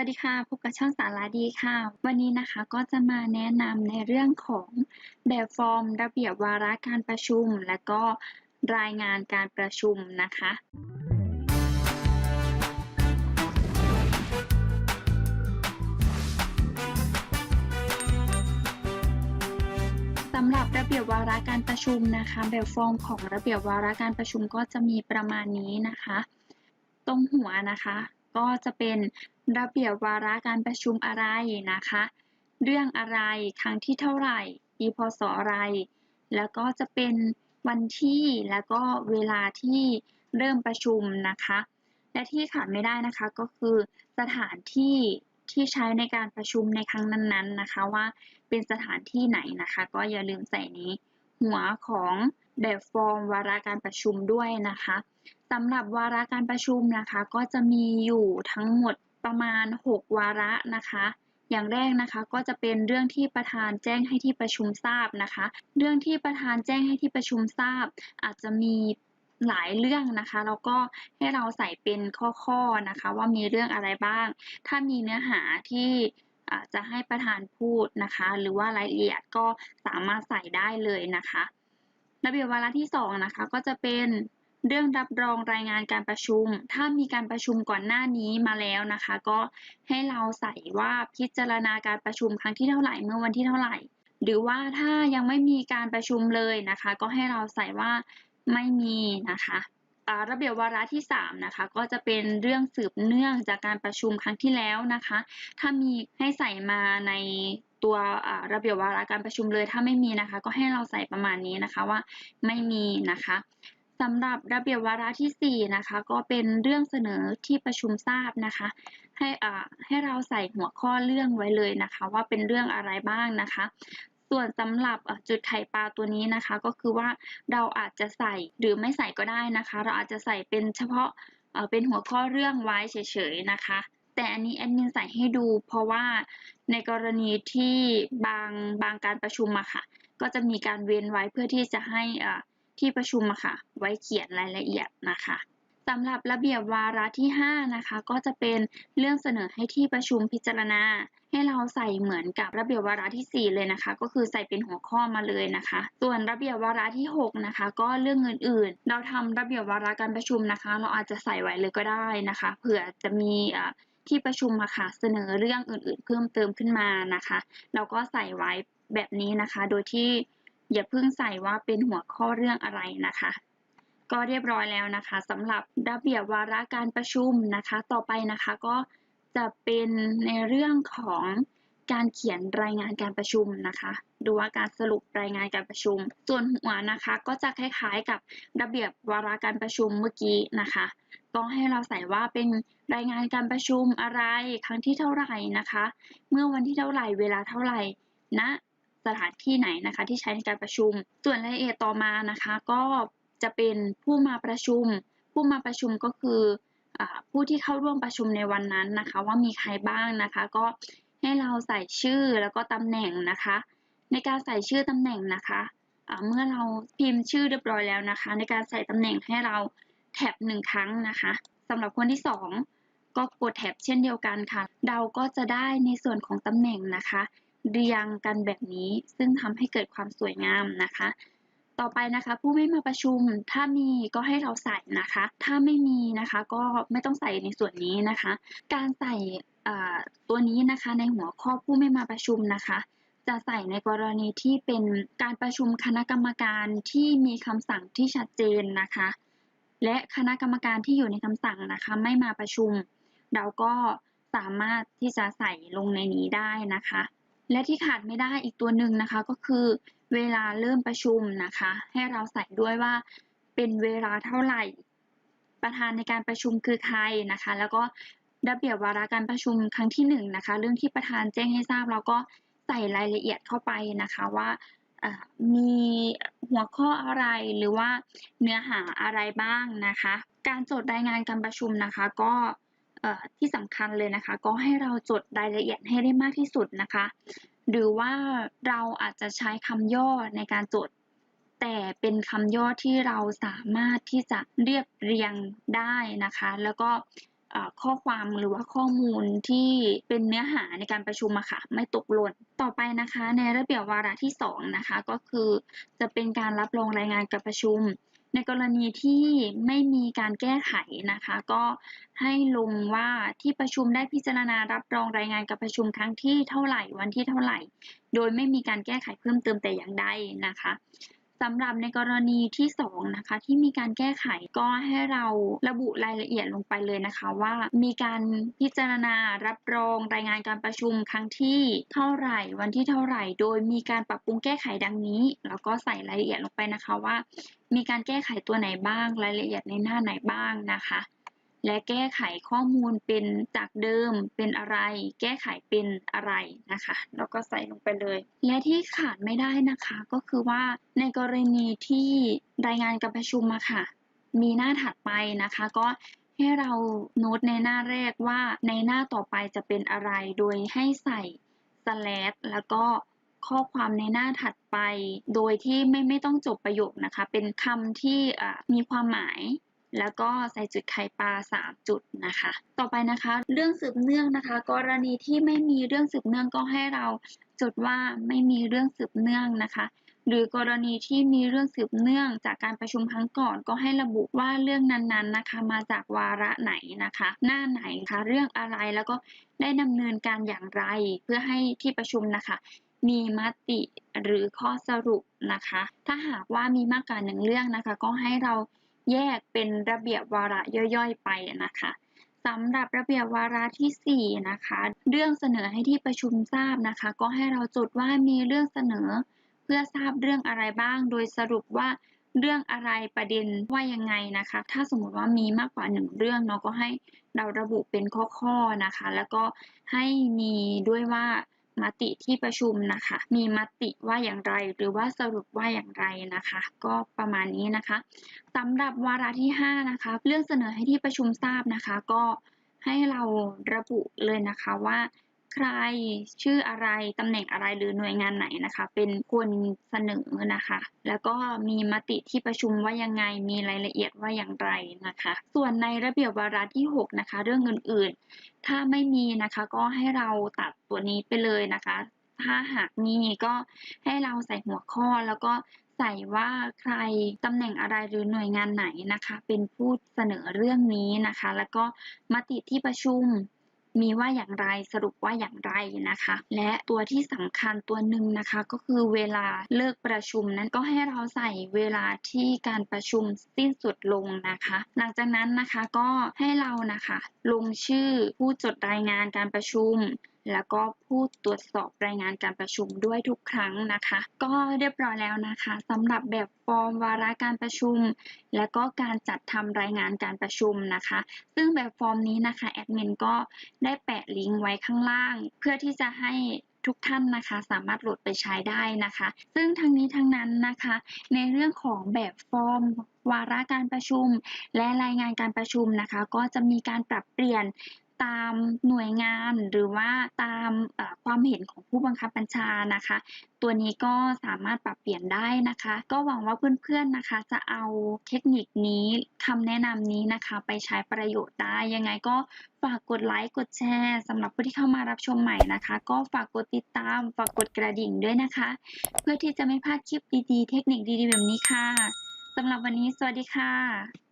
วัสดีค่ะ พบกับช่องสาระดีค่ะ วันนี้นะคะก็จะมาแนะนำในเรื่องของแบบฟอร์มระเบียบวาระการประชุม และก็รายงานการประชุมนะคะ สำหรับระเบียบวาระการประชุมนะคะ แบบฟอร์มของระเบียบวาระการประชุมก็จะมีประมาณนี้นะคะ ตรงหัวนะคะ ก็จะเป็นระเบียบวาระการประชุมอะไรนะคะ เรื่องอะไรครั้งที่เท่าไหร่ปีพศอะไร แล้วก็จะเป็นวันที่แล้วก็เวลาที่เริ่มประชุมนะคะ และที่ขาดไม่ได้นะคะก็คือสถานที่ที่ใช้ในการประชุมในครั้งนั้นๆนะคะ ว่าเป็นสถานที่ไหนนะคะ ก็อย่าลืมใส่นี้ หัวของแบบฟอร์มวาระการประชุมด้วยนะคะสำหรับวาระการประชุมนะคะ ก็จะมีอยู่ทั้งหมดประมาณ 6 วาระนะคะอย่างแรกนะคะก็จะเป็นเรื่องที่ประธานแจ้งให้ที่ประชุมทราบนะคะ เรื่องที่ประธานแจ้งให้ที่ประชุมทราบ อาจจะมีหลายเรื่องนะคะแล้วก็ให้เราใส่เป็นข้อๆนะคะ ว่ามีเรื่องอะไรบ้าง ถ้ามีเนื้อหาที่ จะให้ประธานพูดนะคะ หรือว่ารายละเอียดก็สามารถใส่ได้เลยนะคะ ระเบียบวาระที่2นะคะก็จะเป็นเรื่องรับรองรายงานการประชุม ถ้ามีการประชุมก่อนหน้านี้มาแล้วนะคะ ก็ให้เราใส่ว่าพิจารณาการประชุมครั้งที่เท่าไหร่เมื่อวันที่เท่าไหร่ หรือว่าถ้ายังไม่มีการประชุมเลยนะคะ ก็ให้เราใส่ว่าไม่มีนะคะ ระเบียบวาระที่3นะคะก็จะเป็นเรื่องสืบเนื่องจากการประชุมครั้งที่แล้วนะคะ ถ้ามีให้ใส่มาในตัวระเบียบวาระการประชุมเลย ถ้าไม่มีนะคะ ก็ให้เราใส่ประมาณนี้นะคะว่าไม่มีนะคะสำหรับระเบียบวาระที่4นะคะก็เป็นเรื่องเสนอที่ประชุมทราบนะคะ ให้อ่าให้เราใส่หัวข้อเรื่องไว้เลยนะคะ ว่าเป็นเรื่องอะไรบ้างนะคะ ส่วนสำหรับจุดไข่ปลาตัวนี้นะคะ ก็คือว่าเราอาจจะใส่หรือไม่ใส่ก็ได้นะคะ เราอาจจะใส่เป็นเฉพาะเป็นหัวข้อเรื่องไว้เฉยๆนะคะ แต่อันนี้แอดมินใส่ให้ดู เพราะว่าในกรณีที่บางบางการประชุมอะค่ะ ก็จะมีการเว้นไว้เพื่อที่จะให้ที่ประชุมอะค่ะ ไว้เขียนรายละเอียดนะคะ สำหรับระเบียบวาระที่ 5 นะคะ ก็จะเป็นเรื่องเสนอให้ที่ประชุมพิจารณา ให้เราใส่เหมือนกับระเบียบวาระที่ 4 เลยนะคะ ก็คือใส่เป็นหัวข้อมาเลยนะคะ ส่วนระเบียบวาระที่ 6 นะคะ ก็เรื่องอื่นๆ เราทำระเบียบวาระการประชุมนะคะ เราอาจจะใส่ไว้เลยก็ได้นะคะ เผื่อจะมีที่ประชุมมาค่ะเสนอเรื่องอื่นๆ เพิ่มเติมขึ้นมานะคะ เราก็ใส่ไว้แบบนี้นะคะ โดยที่อย่าเพิ่งใส่ว่าเป็นหัวข้อเรื่องอะไรนะคะ ก็เรียบร้อยแล้วนะคะสำหรับระเบียบวาระการประชุมนะคะ ต่อไปนะคะก็จะเป็นในเรื่องของการเขียนรายงานการประชุมนะคะดูว่าการสรุปรายงานการประชุม ส่วนหัวนะคะก็จะคล้ายๆกับระเบียบวาระการประชุมเมื่อกี้นะคะก็ให้เราใส่ว่าเป็นรายงานการประชุมอะไรครั้งที่เท่าไหร่นะคะ เมื่อวันที่เท่าไหร่เวลาเท่าไหร่ณนะสถานที่ไหนนะคะที่ใช้ในการประชุม ส่วนรายละเอียดต่อมานะคะ ก็ จะเป็นผู้มาประชุม ผู้มาประชุมก็คืออผู้ที่เข้าร่วมประชุมในวันนั้นนะคะ ว่ามีใครบ้างนะคะ ก็ให้เราใส่ชื่อแล้วก็ตำแหน่งนะคะ ในการใส่ชื่อตำแหน่งนะคะเมื่อเราพิมพ์ชื่อเรียบร้อยแล้วนะคะ ในการใส่ตำแหน่งให้เราแท็บหนึ่งครั้งนะคะสำหรับคนที่สองก็กดแท็บเช่นเดียวกันค่ะ เราก็จะได้ในส่วนของตำแหน่งนะคะ เรียงกันแบบนี้ซึ่งทำให้เกิดความสวยงามนะคะ ต่อไปนะคะ ผู้ไม่มาประชุมถ้ามีก็ให้เราใส่นะคะ ถ้าไม่มีนะคะก็ไม่ต้องใส่ในส่วนนี้นะคะ การใส่ตัวนี้นะคะในหัวข้อผู้ไม่มาประชุมนะคะจะใส่ในกรณีที่เป็นการประชุมคณะกรรมการที่มีคำสั่งที่ชัดเจนนะคะ และคณะกรรมการที่อยู่ในคำสั่งนะคะ ไม่มาประชุม เราก็สามารถที่จะใส่ลงในนี้ได้นะคะ และที่ขาดไม่ได้อีกตัวหนึ่งนะคะก็คือ เวลาเริ่มประชุมนะคะ ให้เราใส่ด้วยว่าเป็นเวลาเท่าไหร่ ประธานในการประชุมคือใครนะคะ แล้วก็ระเบียบวาระการประชุมครั้งที่1นนะคะ เรื่องที่ประธานแจ้งให้ทราบเราก็ใส่รายละเอียดเข้าไปนะคะว่ามีหัวข้ออะไรหรือว่าเนื้อหาอะไรบ้างนะคะ การจดรายงานการประชุมนะคะ ก็ที่สำคัญเลยนะคะ ก็ให้เราจดรายละเอียดให้ได้มากที่สุดนะคะ หรือว่าเราอาจจะใช้คำย่อในการจด แต่เป็นคำย่อที่เราสามารถที่จะเรียบเรียงได้นะคะ แล้วก็ข้อความหรือว่าข้อมูลที่เป็นเนื้อหาในการประชุมอะค่ะไม่ตกหล่น ต่อไปนะคะ ในระเบียบวาระที่สองนะคะก็คือจะเป็นการรับรองรายงานการประชุม ในกรณีที่ไม่มีการแก้ไขนะคะ ก็ให้ลงว่าที่ประชุมได้พิจารณารับรองรายงานการประชุมครั้งที่เท่าไหร่วันที่เท่าไหร่ โดยไม่มีการแก้ไขเพิ่มเติมแต่อย่างใดนะคะ สำหรับในกรณีที่สองนะคะที่มีการแก้ไขก็ให้เราระบุรายละเอียดลงไปเลยนะคะว่ามีการพิจารณารับรองรายงานการประชุมครั้งที่เท่าไหร่ วันที่เท่าไหร่ โดยมีการปรับปรุงแก้ไขดังนี้ แล้วก็ใส่รายละเอียดลงไปนะคะว่า มีการแก้ไขตัวไหนบ้างรายละเอียดในหน้าไหนบ้างนะคะ และแก้ไขข้อมูลเป็นจากเดิมเป็นอะไร แก้ไขเป็นอะไรนะคะแล้วก็ใส่ลงไปเลย และที่ขาดไม่ได้นะคะก็คือว่าในกรณีที่รายงานการประชุมอะค่ะ มีหน้าถัดไปนะคะก็ให้เราโน้ตในหน้าแรกว่าในหน้าต่อไปจะเป็นอะไร โดยให้ใส่ slash แล้วก็ข้อความในหน้าถัดไป โดยที่ไม่ไม่ต้องจบประโยคนะคะ เป็นคำที่มีความหมาย แล้วก็ใส่จุดไข่ปลา 3 จุดนะคะ ต่อไปนะคะ เรื่องสืบเนื่องนะคะ กรณีที่ไม่มีเรื่องสืบเนื่องก็ให้เราจดว่าไม่มีเรื่องสืบเนื่องนะคะ หรือกรณีที่มีเรื่องสืบเนื่องจากการประชุมครั้งก่อน ก็ให้ระบุว่าเรื่องนั้นๆนะคะ มาจากวาระไหนนะคะ หน้าไหนคะเรื่องอะไรแล้วก็ได้ดำเนินการอย่างไร เพื่อให้ที่ประชุมนะคะ มีมติหรือข้อสรุปนะคะ ถ้าหากว่ามีมากกว่าหนึ่งเรื่องนะคะ ก็ให้เรา แยกเป็นระเบียบวาระย่อยๆ ไปนะคะสำหรับระเบียบวาระที่ 4 นะคะ เรื่องเสนอให้ที่ประชุมทราบนะคะ ก็ให้เราจดว่ามีเรื่องเสนอ เพื่อทราบเรื่องอะไรบ้าง โดยสรุปว่าเรื่องอะไรประเด็นว่ายังไงนะคะ ถ้าสมมติว่ามีมากกว่าหนึ่งเรื่องเนาะก็ให้เราระบุเป็นข้อๆนะคะ แล้วก็ให้มีด้วยว่า มติที่ประชุมนะคะ มีมติว่าอย่างไร หรือว่าสรุปว่าอย่างไรนะคะ ก็ประมาณนี้นะคะสำหรับวาระที่ 5 นะคะ เรื่องเสนอให้ที่ประชุมทราบนะคะ ก็ให้เราระบุเลยนะคะว่า ใครชื่ออะไรตำแหน่งอะไรหรือหน่วยงานไหนนะคะ เป็นคนเสนอนะคะ แล้วก็มีมติที่ประชุมว่ายังไงมีรายละเอียดว่าอย่างไรนะคะ ส่วนในระเบียบวาระที่ 6 นะคะ เรื่องอื่นๆ ถ้าไม่มีนะคะก็ให้เราตัดตัวนี้ไปเลยนะคะ ถ้าหากมีก็ให้เราใส่หัวข้อแล้วก็ใส่ว่าใครตำแหน่งอะไรหรือหน่วยงานไหนนะคะ เป็นผู้เสนอเรื่องนี้นะคะ แล้วก็มติที่ประชุม มีว่าอย่างไรสรุปว่าอย่างไรนะคะ และตัวที่สำคัญตัวหนึ่งนะคะก็คือเวลาเลิกประชุมนั้นก็ให้เราใส่เวลาที่การประชุมสิ้นสุดลงนะคะ หลังจากนั้นนะคะก็ให้เรานะคะ ลงชื่อผู้จดรายงานการประชุม แล้วก็ผู้ตรวจสอบรายงานการประชุมด้วยทุกครั้งนะคะ ก็เรียบร้อยแล้วนะคะสำหรับแบบฟอร์มวาระการประชุม และก็การจัดทำรายงานการประชุมนะคะ ซึ่งแบบฟอร์มนี้นะคะแอดมินก็ได้แปะลิงก์ไว้ข้างล่าง เพื่อที่จะให้ทุกท่านนะคะสามารถโหลดไปใช้ได้นะคะ ซึ่งทั้งนี้ทั้งนั้นนะคะ ในเรื่องของแบบฟอร์มวาระการประชุม และรายงานการประชุมนะคะ ก็จะมีการปรับเปลี่ยน ตามหน่วยงานหรือว่าตามความเห็นของผู้บังคับบัญชานะคะ ตัวนี้ก็สามารถปรับเปลี่ยนได้นะคะ ก็หวังว่าเพื่อนๆนะคะ จะเอาเทคนิคนี้คำแนะนำนี้นะคะ ไปใช้ประโยชน์ได้ ยังไงก็ฝากกดไลค์กดแชร์สำหรับผู้ที่เข้ามารับชมใหม่นะคะ ก็ฝากกดติดตามฝากกดกระดิ่งด้วยนะคะ เพื่อที่จะไม่พลาดคลิปดีๆ เทคนิคดีๆแบบนี้ค่ะสำหรับวันนี้สวัสดีค่ะ